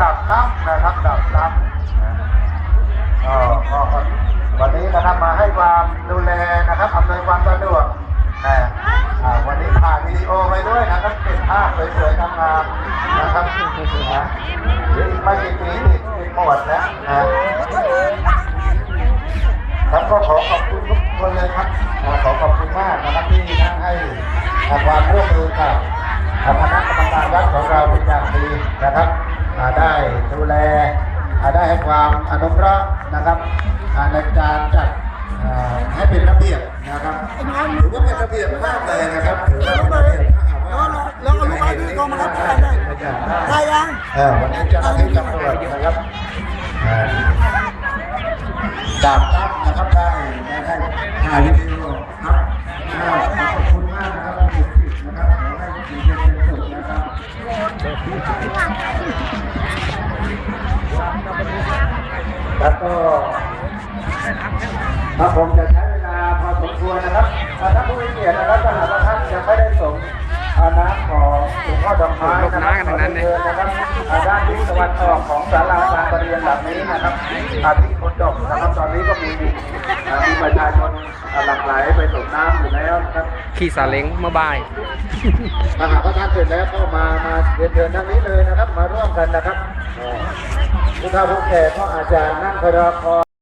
ดับน้ำนะครับดับน้ำนะก็วันนี้นะครับมาให้ความดูแลนะครับอำนวยความสะดวกนะวันนี้ถ่ายวิดีโอไปด้วยนะครับเก็บภาพสวยๆงามๆนะครับนะเดี๋ยวอีกไม่กี่ปีติดติดหมดแล้วนะครับก็ขอขอบคุณทุกคนเลยครับขอขอบคุณมากนะครับที่นั่งให้ความร่วมมือกับคณะกรรมการวัดของเราเป็นอย่างดีนะครับ ได้ดูแลอ่าได้ให้ความอนุเคราะห์นะครับอ่าในการจัดอ่าให้เป็นระเบียบนะครับถือว่าเป็นระเบียบมากเลยนะครับถือว่าเป็นระเบียบถ้าหากว่าแล้วเอาลูกไม้ที่กองมารับแทนได้ได้ยังเออวันนี้เจ้าหน้าที่ตำรวจนะครับอ่าดาบตั้มนะครับได้ได้ได้ถ่ายวิดีโอครับอ่าขอบคุณมากนะครับที่ติดนะครับขอให้อยู่เย็นเป็นสุขนะครับ ครับก็ครับผมจะใช้เวลาพอสมควรนะครับถ้าท่านผู้มีเกียรตินะครับถ้าหากว่าท่านยังไม่ได้ส่งอาน้ำของหลวงพ่อดอกไม้นะครับขอเชิญนะครับด้านทิศตะวันออกของศาลาการประเรียนหลังนี้นะครับอาทิตย์คนดกนะครับตอนนี้ก็มีอ่ามีประชาชนอ่าหลั่ง ไหลไปส่งน้ำอยู่แล้วนะครับ ขี่ซาเล้งมาบาย ถ้าหากว่าท่านเสร็จแล้วก็มามาเรียนเชิญทางนี้เลยนะครับ มาร่วมกันนะครับเอ่อผู้เฒ่าผู้แก่ก็อาจจะนั่งคอยรอคอย